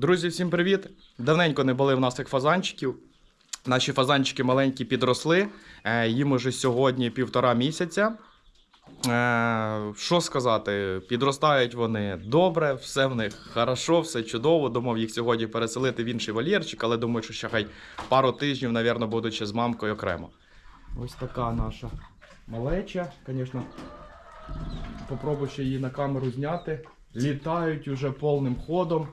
Друзі, всім привіт! Давненько не були в нас як фазанчиків. Наші фазанчики маленькі підросли. Е, Їм уже сьогодні півтора місяця. Е, Що сказати, підростають вони добре, все в них хорошо, все чудово. Думав їх сьогодні переселити в інший вольєрчик, але думаю, що ще хай пару тижнів, напевно, будуть ще з мамкою окремо. Ось така наша малеча. Звісно, попробую ще її на камеру зняти. Літають уже повним ходом.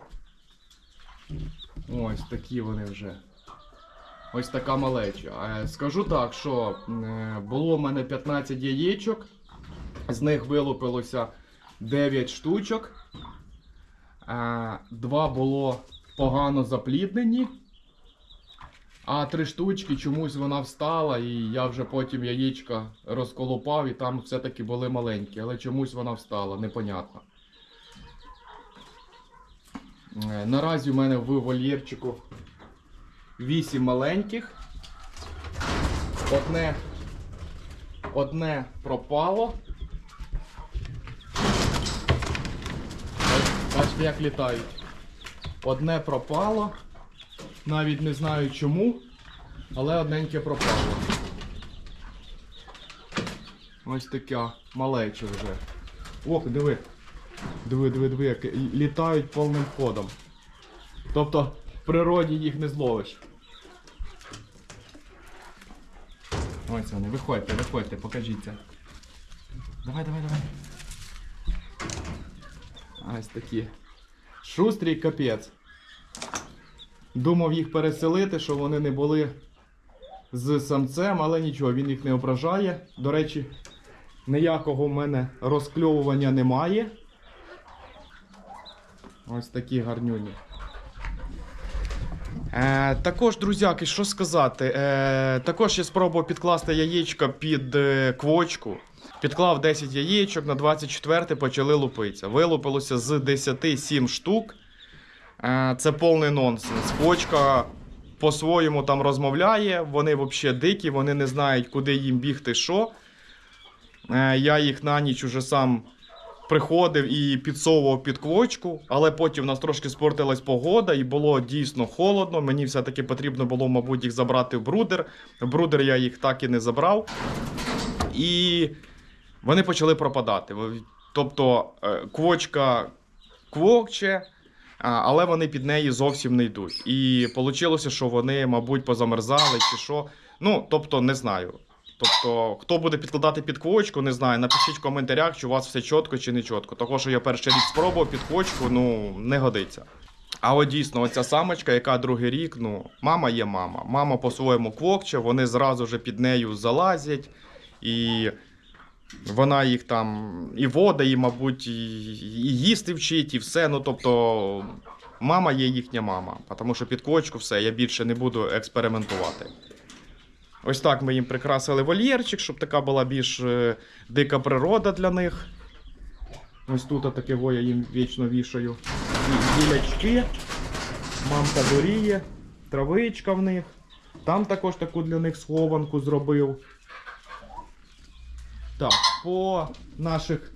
Ось такі вони вже. Ось така малеча. Е, Скажу так, що е, було в мене 15 яєчок, з них вилупилося 9 штучок. Е, Два було погано запліднені. А три штучки чомусь вона встала, і я вже потім яєчка розколупав, і там все-таки були маленькі, але чомусь вона встала, непонятно. Е, Наразі у мене в вольєрчику 8 маленьких. Одне, одне пропало. Бачите, як літають. Одне пропало. Навіть не знаю чому, але одненьке пропало. Ось така малеча вже. Ох, диви. Диви, диви, диви, як літають повним ходом. Тобто в природі їх не зловиш. Ось вони, виходьте, виходьте, покажіться. Давай, давай, давай. Ось такі. Шустрий капець. Думав їх переселити, щоб вони не були з самцем, але нічого, він їх не ображає. До речі, ніякого в мене розкльовування немає. Ось такі гарнюні. Е, також, друзяки, що сказати? Е, також я спробував підкласти яєчка під е, квочку. Підклав 10 яєчок, на 24 почали лупитися. Вилупилося з 10 7 штук. Е, це повний нонсенс. Квочка по-своєму там розмовляє, вони взагалі дикі, вони не знають, куди їм бігти, що. Е, я їх на ніч уже сам приходив і підсовував під квочку, але потім у нас трошки спортилась погода і було дійсно холодно. Мені все-таки потрібно було, мабуть, їх забрати в брудер. В брудер я їх так і не забрав. І вони почали пропадати. Тобто е, квочка квокче, але вони під неї зовсім не йдуть. І вийшло, що вони, мабуть, позамерзали чи що. Ну, тобто, не знаю. Тобто, хто буде підкладати під квочку, не знаю. Напишіть в коментарях, чи у вас все чітко чи не чітко. Того, що я перший рік спробував під квочку, ну не годиться. А от дійсно, оця самочка, яка другий рік, ну, мама є мама. Мама по-своєму квокче, вони зразу вже під нею залазять, і вона їх там і вода, і, мабуть, і, і їсти вчить, і все. Ну, тобто, мама є їхня мама. Тому що під квочку все, я більше не буду експериментувати. Ось так ми їм прикрасили вольєрчик, щоб така була більш е, дика природа для них. Ось тут таке я їм вічно вішаю. І Гілячки, мамка доріє, травичка в них. Там також таку для них схованку зробив. Так, по наших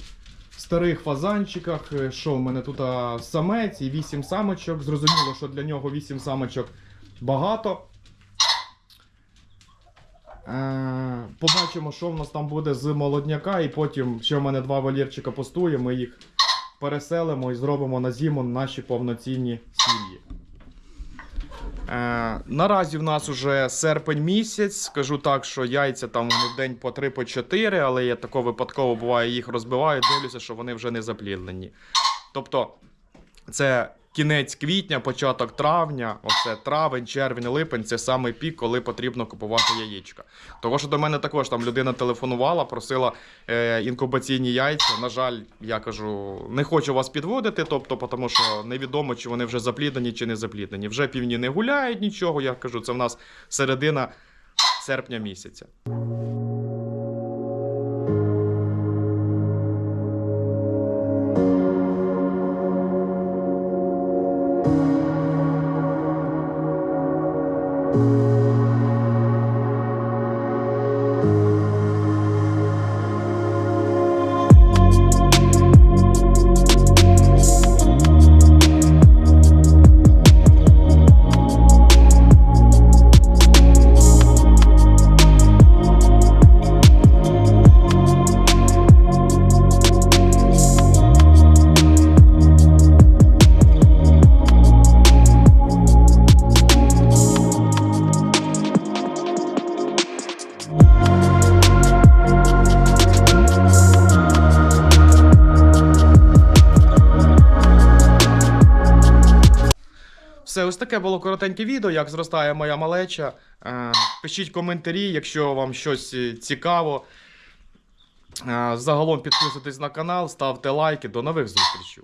старих фазанчиках, е, що в мене тут самець і 8 самочок. Зрозуміло, що для нього 8 самочок багато. Е, Побачимо, що в нас там буде з молодняка, і потім ще в мене два вольєрчика постує, ми їх переселимо і зробимо на зиму наші повноцінні сім'ї. Е, наразі в нас уже серпень місяць. Скажу так, що яйця там в день по 3 по 4, але я тако випадково буває, їх розбиваю, дивлюся, що вони вже не запліднені. Тобто, це кінець квітня, початок травня, оце травень, червень, липень це саме пік, коли потрібно купувати яєчка. Того, що до мене також там людина телефонувала, просила е, інкубаційні яйця. На жаль, я кажу, не хочу вас підводити, тобто, тому що невідомо, чи вони вже запліднені, чи не запліднені. Вже півні не гуляють нічого. Я кажу, це в нас середина серпня місяця. Ось таке було коротеньке відео, як зростає моя малеча. Е, Пишіть коментарі, якщо вам щось е, цікаво. Е, Загалом підписуйтесь на канал, ставте лайки. До нових зустрічей.